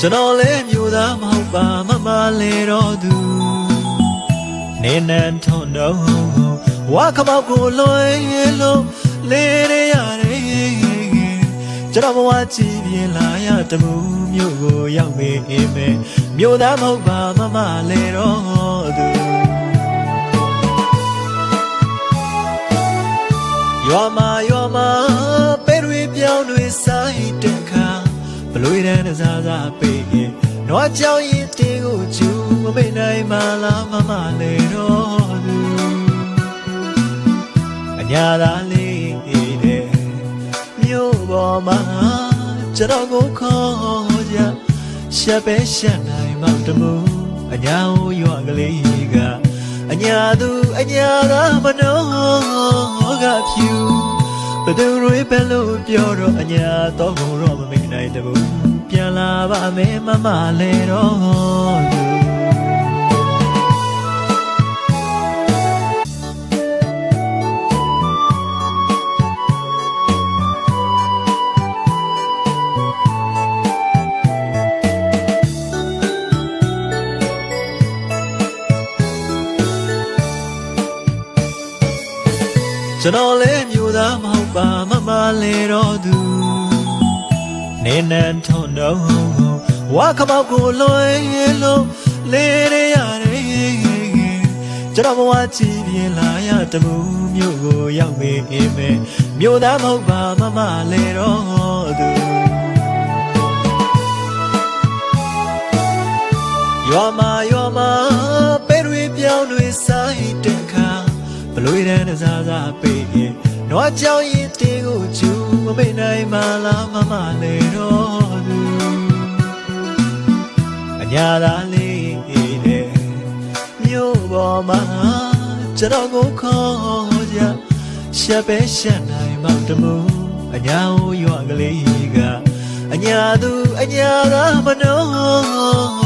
ကျွန်တော်လည်းမျိုးသားမဟုတ်ပါမမလဲတော့သူနေနန်ထုံတော့ဝါခမောက်ကိုလွယ်လို့လေးရရတယ်ကျွန်တော်ဘဝကြည်ပြင်းလာရတမှုမျိုးကိုရောက်မေးအိမ်မဲမျိုးသားမဟုတ်ပါမမလဲတော့သူရွာမှာရွာမှာပဲတွေပြောင်းတွေဆိုင်တဲ့ခါဘ လွေတန်းတစားစားပေးရင်နွားကြောင်ရင်တင်းကိုကျူမမေ့နိုင်မလားမမလေတော့သူအညာသာလေးတဲ့မြို့ပေါ်မှာကျွန်တော်ကိုခေါ်ကြရှက်ပဲရှက်နိုင်မှတမှုအညာကိုရွာကလေးကအညာသူအညာသာမနှောကဖြူ ဘသူတွေပဲလို့ပြောတော့အညာတော့ကိုတော့မမိနိုင်တဘူးပြန်လာပါမယ်မမလဲတော့ ကျွန်တော်လည်းမျိုးသားမဟုတ်ပါမမလဲတော့သူနေနန်ထုံတော့ဝါခမောက်ကိုလွယ်လို့လေးရရတယ်ကျွန်တော်ဘဝကြည်ပြင်းလာရတမှုမျိုးကိုရောက်မေးအိမ်မဲမျိုးသားမဟုတ်ပါမမလဲတော့သူရွာမှာရွာမှာပဲတွေပြောင်းတွေဆိုင်တဲ့ခါဘ လွေတန်းတစားစားပေးရင်နွားကြောင်ရင်တင်းကိုကျူမမေ့နိုင်မလားမမလဲတော့သူအညာသာလေးတဲ့မြို့ပေါ်မှာကျွန်တော်ကိုခေါ်ကြရှက်ပဲရှက်နိုင်မှတမှုအညာကိုရွာကလေးကအညာသူအညာသာမနှော